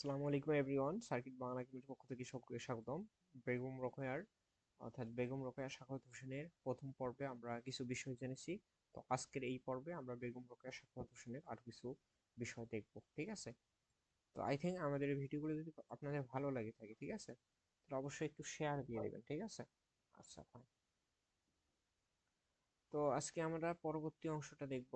আসসালামু আলাইকুম everyone circuit Bangla একাডেমির পক্ষ থেকে সকলকে স্বাগতম। বেগম রোকেয়ার অর্থাৎ বেগম রোকেয়া সাখাওয়াত হোসেনের প্রথম পর্বে আমরা কিছু বিষয় জেনেছি। তো আজকের এই পর্বে আমরা বেগম রোকেয়া সাখাওয়াত হোসেনের আর কিছু বিষয় দেখব ঠিক আছে? তো আই থিঙ্ক আমাদের ভিডিওগুলো যদি আপনাদের ভালো লাগে থাকে ঠিক আছে? তাহলে অবশ্যই একটু শেয়ার দিয়ে দেবেন ঠিক আছে? আচ্ছা ফাইন তো আজকে আমরা পরবর্তী অংশটা দেখব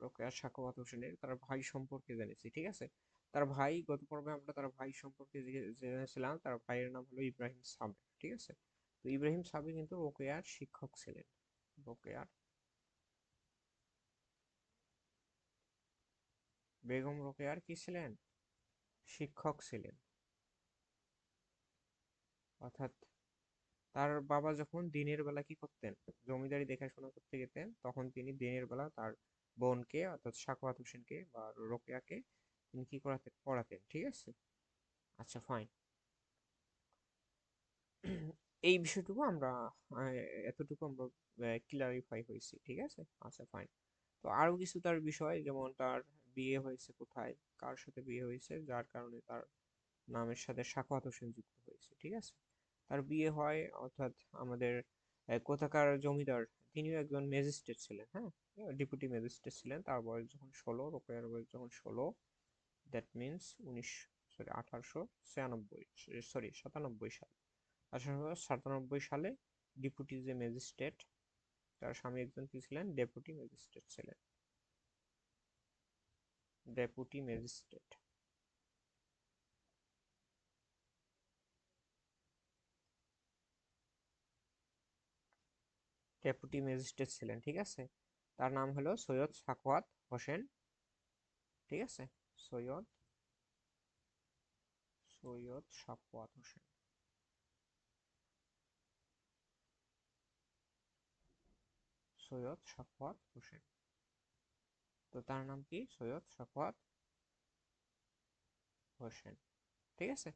রোকেয়া সাখাওয়াত হোসেনের তার ভাই সম্পর্কে জেনেছি ঠিক আছে? তার ভাই, গত পর্বে আমরা তার ভাই সম্পর্কে জেনেছিলাম। তার ভাইয়ের নাম হলো ইব্রাহিম সাবে ঠিক আছে? তো ইব্রাহিম সাবে কিন্তু রোকেয়ার শিক্ষক ছিলেন। রোকেয়ার বেগম রোকেয়ার কি ছিলেন? শিক্ষক ছিলেন। অর্থাৎ তার বাবা যখন দিনের বেলা কি করতেন? জমিদারি দেখাশোনা করতে যেতেন, তখন তিনি দিনের বেলা তার বোনকে, অর্থাৎ সাকওয়াত হোসেনকে বা রোকেয়াকে তিনি কি করাতেন পড়াতেন, ঠিক আছে? আচ্ছা ফাইন এই বিষয়টুকু আমরা এতটুকু আমরা ক্লারিফাই হয়েছি, ঠিক আছে? আচ্ছা ফাইন তো আরও কিছু তার বিষয়, যেমন তার বিয়ে হয়েছে কোথায়, কার সাথে বিয়ে হয়েছে, যার কারণে তার নামের সাথে সাখাওয়াত হোসেন যুক্ত হয়েছে, ঠিক আছে? তার বিয়ে হয়, অর্থাৎ আমাদের কোথাকার জমিদার, তিনিও একজন ম্যাজিস্ট্রেট ছিলেন হ্যাঁ? ডেপুটি ম্যাজিস্ট্রেট ছিলেন, তার বয়স যখন ষোলো, রোকেয়ার বয়স যখন ষোলো দ্যাট মিনস উনিশ সরি আঠারোশো ছিয়ানব্বই সরি সাতানব্বই সাল। আঠারোশো সাতানব্বই সালে ডেপুটি যে ম্যাজিস্ট্রেট তার স্বামী একজন কি ছিলেন? ডেপুটি ম্যাজিস্ট্রেট ছিলেন। ডেপুটি ম্যাজিস্ট্রেট ডেপুটি ম্যাজিস্ট্রেট ছিলেন, ঠিক আছে? তার নাম হলো সৈয়দ সাকওয়াত হোসেন, ঠিক আছে? সৈয়দ সৈয়দ সাফওয়াত হোসেন। সৈয়দ সাফওয়াত হোসেন। তো তার নাম কি? সৈয়দ সাফওয়াত হোসেন। ঠিক আছে?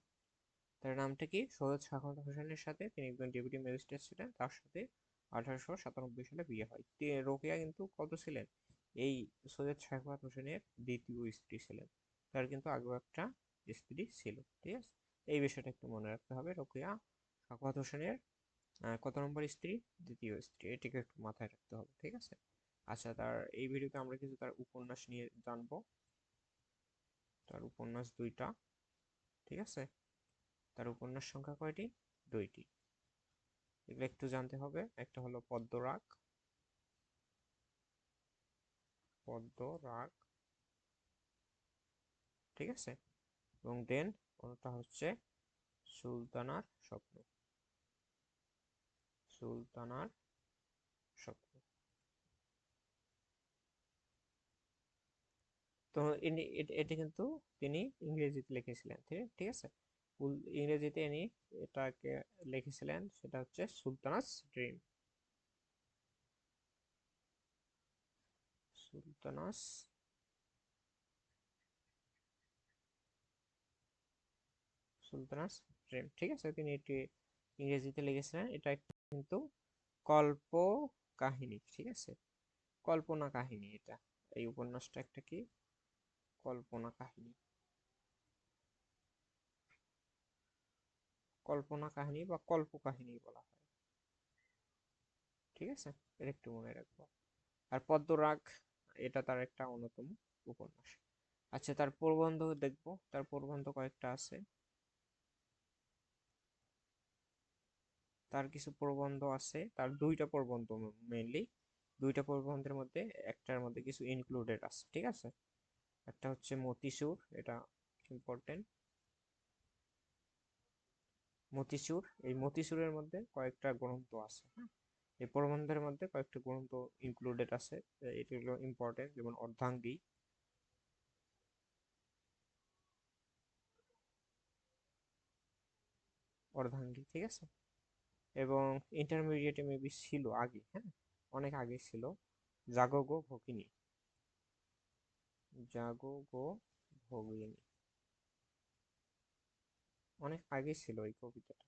তার নামটা কি? সৈয়দ সাফওয়াত হোসেনের সাথে তিনি একজন ডেপুটি ম্যাজিস্ট্রেট ছিলেন। তার সাথে আঠারোশো সাতানব্বই সালে বিয়ে হয়। রোকেয়া কিন্তু কত ছিলেন? এই সৈয়দ সাফওয়াত হোসেনের দ্বিতীয় স্ত্রী ছিলেন। তার কিন্তু আগেও একটা স্ত্রী ছিল, ঠিক আছে? এই বিষয়টা একটু মনে রাখতে হবে। রোকেয়া সাখাওয়াত হোসেনের কত নম্বর স্ত্রী? দ্বিতীয় স্ত্রী। এটিকে একটু মাথায় রাখতে হবে, ঠিক আছে? আচ্ছা তার এই ভিডিওতে আমরা কিছু তার উপন্যাস নিয়ে জানব। তার উপন্যাস দুইটা, ঠিক আছে? তার উপন্যাস সংখ্যা কয়টি? দুইটি। এগুলো একটু জানতে হবে। একটা হলো পদ্মরাগ পদ্মরাগ ঠিক আছে? এবং দেন কোনটা হচ্ছে? সুলতানার স্বপ্ন। সুলতানার স্বপ্ন। তো এটি কিন্তু তিনি ইংরেজিতে লিখেছিলেন, ঠিক আছে? ইংরেজিতে ইনি এটাকে লিখেছিলেন, সেটা হচ্ছে সুলতানাস ড্রিম। সুলতানাস সুলতানাস ড্রিম ঠিক আছে, তিনি এটি ইংরেজিতে লিখেছিলেন, এটা কিন্তু কল্প কাহিনী ঠিক আছে? কল্পনা কাহিনী এটা। এই উপন্যাসটা একটা কি? কল্পনা কাহিনী। কল্পনা কাহিনী বা কল্প কাহিনী বলা হয়। ঠিক আছে? এটা একটু মনে রাখব। আর পদ্মরাগ এটা তার একটা অন্যতম উপন্যাস। আচ্ছা তার প্রবন্ধ দেখব। তার প্রবন্ধ কয়েকটা আছে। তার কিছু প্রবন্ধ আছে। তার দুইটা প্রবন্ধ মেইনলি দুইটা প্রবন্ধের মধ্যে একটার মধ্যে কিছু ইনক্লুডেড আছে, ঠিক আছে? একটা হচ্ছে মতিসুর, এটা ইম্পর্টেন্ট মতিসুর, এই মতিসুরের মধ্যে কয়েকটা গ্রন্থ আছে হ্যাঁ? এই প্রবন্ধের মধ্যে কয়েকটি গ্রন্থ ইনক্লুডেড আছে এগুলো ইম্পর্টেন্ট যেমন অর্ধাঙ্গী। অর্ধাঙ্গী, ঠিক আছে? এবং ইন্টারমিডিয়েটে মেবি ছিল আগে হ্যাঁ? অনেক আগে ছিল। জাগো গো ভগিনী। জাগো ভগিনী। অনেক আগে ছিল এই কবিতাটা,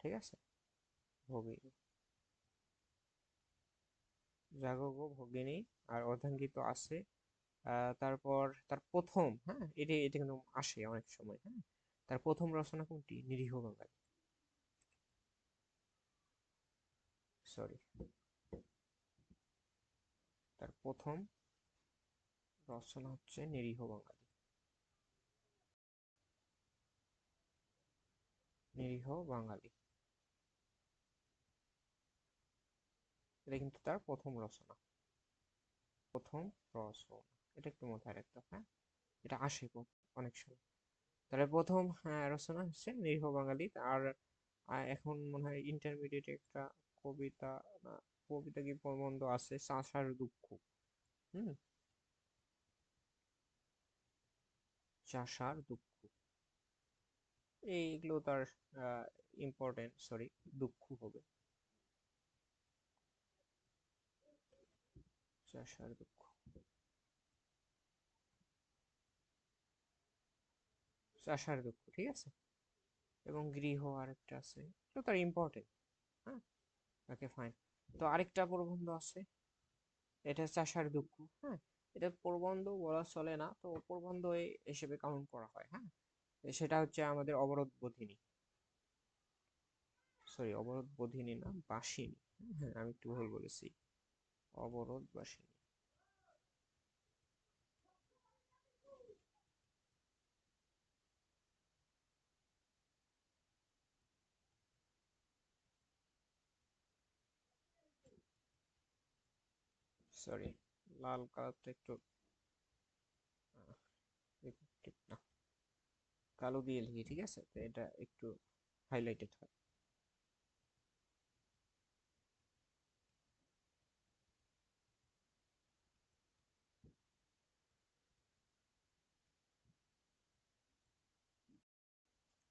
ঠিক আছে? ভগিনী। জাগো ভগিনী, আর অর্ধাঙ্গিত আছে। তারপর তার প্রথম হ্যাঁ এটা এটা কিন্তু আসে অনেক সময় হ্যাঁ। তার প্রথম রচনা কোনটি? নিরীহ বাঙালি সরি তার প্রথম রচনা হচ্ছে নিরীহ বাঙালি নিরীহ বাঙালি এটা কিন্তু তার প্রথম রচনা। প্রথম রচনা। এটা একটু মাথায় রাখতে হ্যাঁ? এটা আসে অনেক সময়। তাহলে প্রথম রচনা হচ্ছে নিরীহ বাঙালি। আর এখন মনে হয় ইন্টারমিডিয়েট একটা কবিতা কবিতা কি প্রবন্ধ আছে চাষার দুঃখ। হুম? চাষার দুঃখ। এইগুলো তার ইম্পর্টেন্ট সরি দুঃখ হবে। চাষার দুঃখ চাষার দুঃখ ঠিক আছে? এবং গৃহ আরেকটা আছে। তো তার ইম্পর্টেন্ট হ্যাঁ? ওকে ফাইন তো আরেকটা প্রবন্ধ আছে। এটা চাষার দুঃখ হ্যাঁ? এটা প্রবন্ধ বলা চলে না, তো প্রবন্ধ হিসেবে কাউন্ট করা হয় হ্যাঁ? সেটা হচ্ছে আমাদের অবরোধ বোধিনী। সরি অবরোধ বোধিনী না, বাসিনী হ্যাঁ? আমি একটু ভুল বলেছি। অবরোধ বাসিনী সরি লাল কালারটা একটু না, কালো দিয়ে লিখি, ঠিক আছে? তো এটা একটু হাইলাইটেড হয়।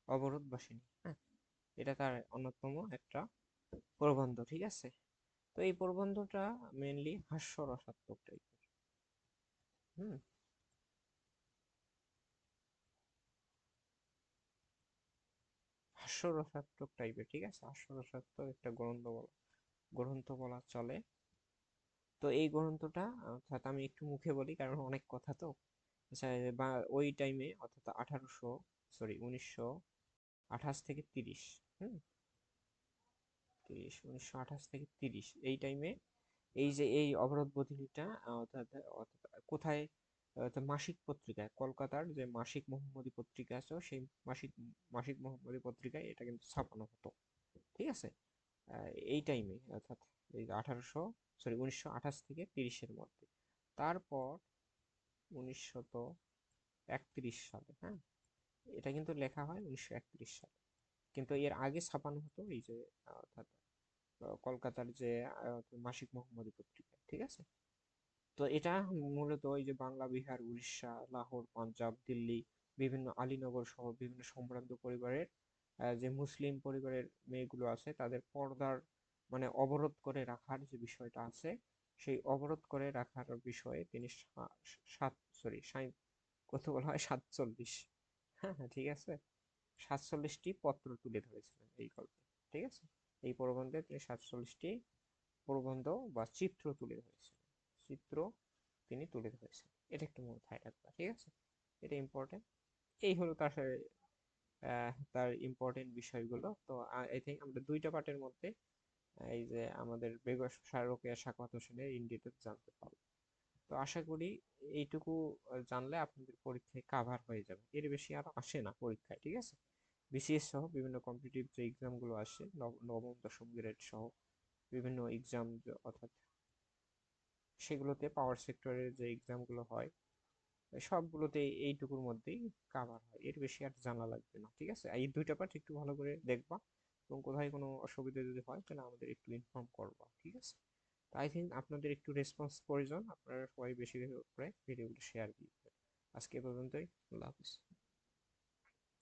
অবরোধ বাসিনী হ্যাঁ? এটা তার অন্যতম একটা প্রবন্ধ, ঠিক আছে? তো এই প্রবন্ধটা মেনলি হাস্যরসাত্মক টাইপের হুম? হাস্যরসাত্মক টাইপের ঠিক আছে? হাস্যরসাত্মক একটা গ্রন্থ বলা গ্রন্থ বলা চলে। তো এই গ্রন্থটা, অর্থাৎ আমি একটু মুখে বলি, কারণ অনেক কথা তো। আচ্ছা ওই টাইমে অর্থাৎ আঠারোশো সরি উনিশশো আঠাশ থেকে তিরিশ, হুম? তিরিশ, উনিশশো আঠাশ থেকে তিরিশ, এই টাইমে এই যে এই অবরোধ বধিনীটা অর্থাৎ কোথায় মাসিক পত্রিকায় কলকাতার যে মাসিক মোহাম্মদী পত্রিকা আছে, সেই মাসিক মাসিক মোহাম্মদী পত্রিকায় এটা কিন্তু ছাপানো হতো, ঠিক আছে? এই টাইমে অর্থাৎ এই আঠারোশো সরি উনিশশো আঠাশ থেকে তিরিশের মধ্যে। তারপর উনিশশত একত্রিশ সালে হ্যাঁ? এটা কিন্তু লেখা হয় উনিশশো একত্রিশ সালে। কিন্তু এর আগে ছাপানো হতো এই যে অর্থাৎ কলকাতার যে মাসিক মোহাম্মদী পত্রিকা, ঠিক আছে? তো এটা মূলত ওই যে বাংলা, বিহার, উড়িষ্যা, লাহোর, পাঞ্জাব, দিল্লি, বিভিন্ন আলীনগর সহ বিভিন্ন সম্ভ্রান্ত পরিবারের যে মুসলিম পরিবারের মেয়েগুলো আছে, তাদের পর্দার মানে অবরোধ করে রাখার যে বিষয়টা আছে, সেই অবরোধ করে রাখার বিষয়ে তিনি সাত সরি কত বলা হয়? সাতচল্লিশ ঠিক আছে। সাতচল্লিশটি পত্র তুলে ধরেছিলেন এই গল্পে, ঠিক আছে? এই প্রবন্ধে তিনি সাতচল্লিশটি প্রবন্ধ বা চিত্র তুলে ধরেছিলেন। চিত্র তিনি তুলে ধরেছেন এটা একটু মাথায় রাখবা ঠিক আছে? এটা ইম্পর্টেন্ট এই হলো তার তার ইম্পর্টেন্ট বিষয়গুলো। তো আই থিঙ্ক আমরা দুইটা পার্টের মধ্যে এই যে আমাদের বেগস রোকেয়া সাকাত হোসেনের ইন ডিটেলস জানতে পারব। তো আশা করি এইটুকু জানলে আপনাদের পরীক্ষায় কাভার হয়ে যাবে। এর বেশি আর আসে না পরীক্ষায়, ঠিক আছে? বিসিএস সহ বিভিন্ন কম্পিটিটিভ যে এক্সামগুলো আসে নবম, দশম গ্রেড সহ বিভিন্ন এক্সাম অর্থাৎ সেগুলোতে পাওয়ার সেক্টরের যে এক্সামগুলো হয়, সবগুলোতে এইটুকুর মধ্যেই কাভার হয়। এর বেশি আর জানা লাগবে না, ঠিক আছে? এই দুইটা পার্ট একটু ভালো করে দেখবা এবং কোথায় কোনো অসুবিধা যদি হয়, তাহলে আমাদের একটু ইনফর্ম করবা, ঠিক আছে? আই থিঙ্ক আপনাদের একটু রেসপন্স প্রয়োজন। আপনারা সবাই বেশি করে ভিডিওগুলো শেয়ার দিয়ে আজকে পর্যন্তই। আল্লাহ হাফিজ।